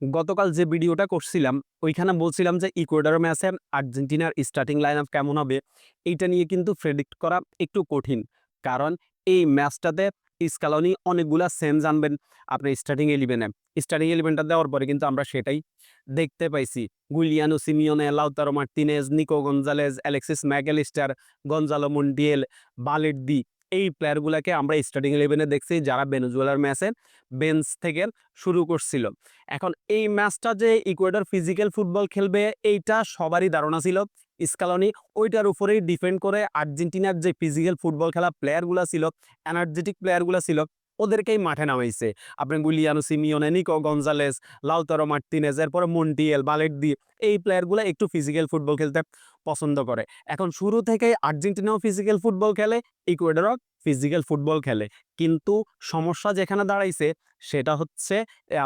গতকাল যে ভিডিওটা করছিলাম, ওইখানে বলছিলাম যে ইকুয়েডার ম্যাচে আর্জেন্টিনার স্টার্টিং লাইন আপ কেমন হবে, এইটা নিয়ে কিন্তু প্রেডিক্ট করা একটু কঠিন। কারণ এই ম্যাচটাতে স্কালনি অনেকগুলা সেন্স আনবেন আপনার স্টার্টিং ইলেভেনে স্টার্টিং ইলেভেনটা দেওয়ার পরে কিন্তু আমরা সেটাই দেখতে পাইছি। Giuliano Simeone, Lautaro Martinez Nico Gonzalez, Alexis Mac Allister Gonzalo Montiel Balerdi এই প্লেয়ারগুলোকে আমরা স্টার্টিং ইলেভেনে দেখছি, যারা বেনেজুয়েলার ম্যাচের বেঞ্চ থেকে শুরু করছিল। এখন এই ম্যাচটা যে ইকুয়েডর ফিজিক্যাল ফুটবল খেলবে, এইটা সবারই ধারণা ছিল। স্কালনি ওইটার উপরেই ডিপেন্ড করে আর্জেন্টিনার যে ফিজিক্যাল ফুটবল খেলা প্লেয়ারগুলো ছিল এনার্জেটিক প্লেয়ারগুলো ছিল ওদেরকেই মাঠে নামাইছে। আপনি Giuliano Simeone, Nico Gonzalez, Lautaro Martinez, এরপরে মন্টিয়েল বালেট দি এই প্লেয়ারগুলো একটু ফিজিক্যাল ফুটবল খেলতে পছন্দ করে। এখন শুরু থেকেই আর্জেন্টিনাও ফিজিক্যাল ফুটবল খেলে, ইকুয়েডরও ফিজিক্যাল ফুটবল খেলে। কিন্তু সমস্যা যেখানে দাঁড়াইছে, সেটা হচ্ছে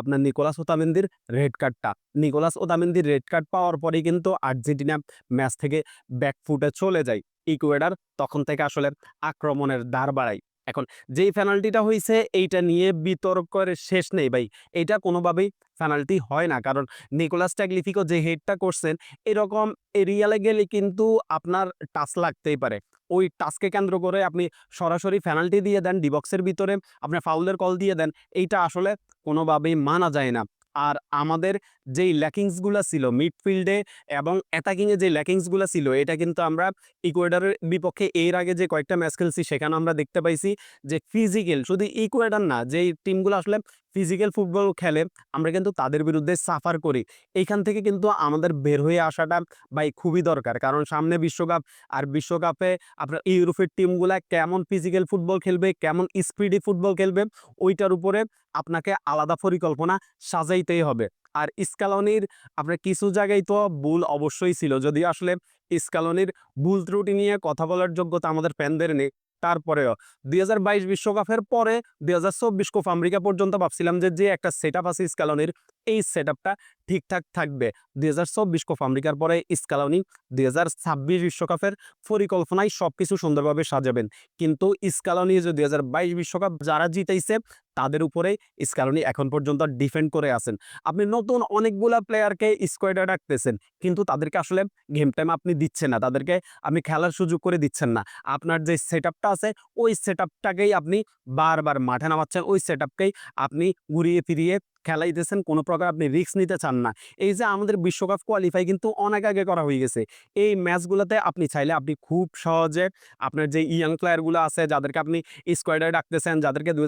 আপনার নিকোলাস ওতামেন্দির রেড কার্ডটা নিকোলাস ওতামেন্দির রেড কার্ড পাওয়ার পরেই কিন্তু আর্জেন্টিনা ম্যাচ থেকে ব্যাকফুটে চলে যায়। ইকুয়েডার তখন থেকে আসলে আক্রমণের দ্বার বাড়ায়। এখন যেই পেনাল্টিটা হয়েছে এইটা নিয়ে বিতর্কের শেষ নেই। ভাই এটা কোনোভাবেই পেনাল্টি হয় না। কারণ নিকোলাস ট্যাগলিফিকো যে হেডটা করছেন, এরকম এরিয়ালে গেলে কিন্তু আপনার টাচ লাগতেই পারে। ওই টাচকে কেন্দ্র করে আপনি সরাসরি পেনাল্টি দিয়ে দেন ডিবক্সের ভিতরে আপনি ফাউলের কল দিয়ে দেন, এইটা আসলে কোনোভাবেই মানা যায় না। আর আমাদের যেই ল্যাকিংসগুলো ছিল মিডফিল্ডে এবং অ্যাটাকিংয়ে যে ল্যাকিংসগুলো ছিল, এটা কিন্তু আমরা ইকুয়েডারের বিপক্ষে এর আগে যে কয়েকটা ম্যাচ খেলছি, সেখানে আমরা দেখতে পাইছি যে ফিজিক্যাল শুধু ইকুয়েডার না, যেই টিমগুলো আসলে ফিজিক্যাল ফুটবল খেলে, আমরা কিন্তু তাদের বিরুদ্ধে সাফার করি। এইখান থেকে কিন্তু আমাদের বের হয়ে আসাটা ভাই খুবই দরকার। কারণ সামনে বিশ্বকাপ, আর বিশ্বকাপে আপনার ইউরোপের টিমগুলা কেমন ফিজিক্যাল ফুটবল খেলবে, কেমন স্পিডি ফুটবল খেলবে, ওইটার উপরে আপনাকে আলাদা পরিকল্পনা সাজাইতেই হবে। আর স্কালনির আপনার কিছু জায়গায় তো ভুল অবশ্যই ছিল। যদি আসলে স্কালনির ভুল ত্রুটি নিয়ে কথা বলার যোগ্যতা আমাদের ফ্যানদের নেই। তারপরেও দুই হাজার বাইশ বিশ্বকাপের পরে দুই হাজার চব্বিশ কোপ আমেরিকা পর্যন্ত ভাবছিলাম যে যে একটা সেট আপ আছে স্কালনির এই সেট আপটা ঠিকঠাক থাকবে। দুই হাজার চব্বিশ কোপ আমেরিকার পরে স্কালনি দুই হাজার ছাব্বিশ বিশ্বকাপের পরিকল্পনায় সব কিছু সুন্দরভাবে সাজাবেন। কিন্তু স্কালনি যে দুই হাজার বাইশ বিশ্বকাপ যারা জিতাইছে, তাদের উপরে স্কালনি এখন পর্যন্ত ডিফেন্ড করে আছেন। আপনি নতুন অনেকগুলা প্লেয়ারকে স্কোয়াডে রাখতেছেন কিন্তু তাদেরকে আসলে গেম টাইম আপনি দিচ্ছেন না। তাদেরকে আপনি খেলার সুযোগ করে দিচ্ছেন না। আপনার যে সেট আছে, ওই সেট আপটাকেই আপনি বারবার মাঠে নামাচ্ছেন, ওই সেট আপকেই আপনি ঘুরিয়ে ফিরিয়ে খেলাইতেছেন, কোনো প্রকার আপনি রিস্ক নিতে চান না। এই যে আমাদের বিশ্বকাপ কোয়ালিফাই কিন্তু অনেক আগে করা হয়ে গেছে। এই ম্যাচগুলোতে আপনি চাইলে আপনি খুব সহজে আপনার যে ইয়াং প্লেয়ারগুলো আছে, যাদেরকে আপনি স্কোয়াডে রাখতেছেন, যাদেরকে দু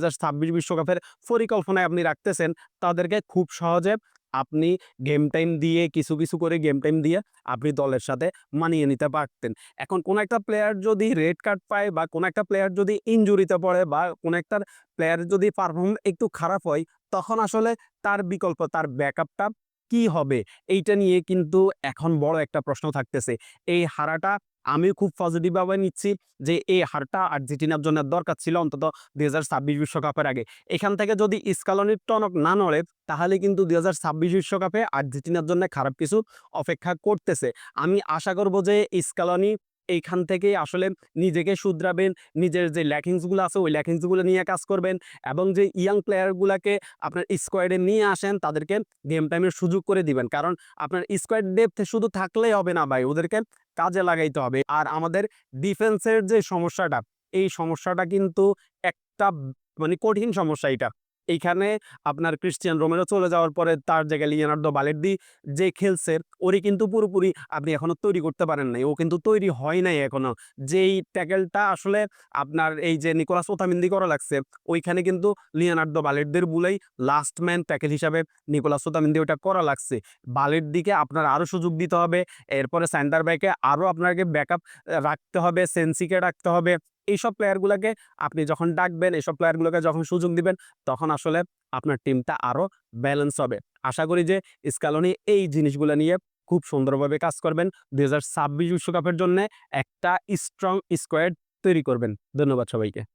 বিশ্বকাপের পরিকল্পনায় আপনি রাখতেছেন, তাদেরকে খুব সহজে আপনি গেম টাইম দিয়ে, কিছু কিছু করে গেম টাইম দিয়ে আপনি দলের সাথে মানিয়ে নিতে পারতেন। এখন কোন একটা প্লেয়ার যদি রেড কার্ড পায় বা কোন একটা প্লেয়ার যদি ইনজুরিতে পড়ে বা কোন একটা প্লেয়ার যদি পারফর্ম একটু খারাপ হয়, তখন আসলে তার বিকল্প, তার ব্যাকআপটা কি হবে? এইটা নিয়ে কিন্তু এখন বড় একটা প্রশ্ন থাকতেছে। এই হারাটা আমি খুব পজিটিভভাবে নিচ্ছি যে এই হারটা আর্জেন্টিনার জন্য দরকার ছিল অন্তত দুই হাজার ছাব্বিশ বিশ্বকাপের আগে। এখান থেকে যদি স্কালনির টনক না নড়ে, তাহলে কিন্তু দুই হাজার ছাব্বিশ বিশ্বকাপে আর্জেন্টিনার জন্য খারাপ কিছু অপেক্ষা করতেছে। আমি আশা করব যে স্কালনি এইখান থেকেই আসলে নিজেকে শুধরাবেন, নিজের যে ল্যাকিংসগুলো আছে, ওই ল্যাকিংসগুলো নিয়ে কাজ করবেন এবং যে ইয়াং প্লেয়ারগুলোকে আপনার স্কোয়াডে নিয়ে আসেন, তাদেরকে গেম টাইমের সুযোগ করে দিবেন। কারণ আপনার স্কোয়াড ডেপথে শুধু থাকলেই হবে না ভাই, ওদেরকে কাজে লাগাইতে হবে। আর আমাদের ডিফেন্সের যে সমস্যাটা, এই সমস্যাটা কিন্তু একটা মানে কঠিন সমস্যা এটা। এইখানে আপনার ক্রিস্টিয়ান রোমেরো চলে যাওয়ার পরে তার জায়গায় লিওনার্দো বালের্দি যে খেলছে, ওরই কিন্তু পুরোপুরি আপনি এখনও তৈরি করতে পারেন নাই। ও কিন্তু তৈরি হয় নাই এখনও যেই ট্যাকেলটা আসলে আপনার এই যে নিকোলাস ওতামিন্দি করা লাগছে, ওইখানে কিন্তু লিওনার্দো বালেরদের বলেই লাস্ট ম্যান ট্যাকেল হিসাবে নিকোলাস ওতামিন্দি ওটা করা লাগছে। বালের দিকে আপনার আরও সুযোগ দিতে হবে, এরপরে সেন্টার ব্যাকে আরও আপনাকে ব্যাকআপ রাখতে হবে সেন্সিকে রাখতে হবে এইসব প্লেয়ারগুলোকে আপনি যখন ডাকবেন, এইসব প্লেয়ারগুলোকে যখন সুযোগ দিবেন, তখন আসলে আপনার টিমটা আরও ব্যালেন্স হবে। আশা করি যে স্কালনি এই জিনিসগুলো নিয়ে খুব সুন্দরভাবে কাজ করবেন। দু হাজার ছাব্বিশ বিশ্বকাপের জন্য একটা স্ট্রং স্কোয়াড তৈরি করবেন। ধন্যবাদ সবাইকে।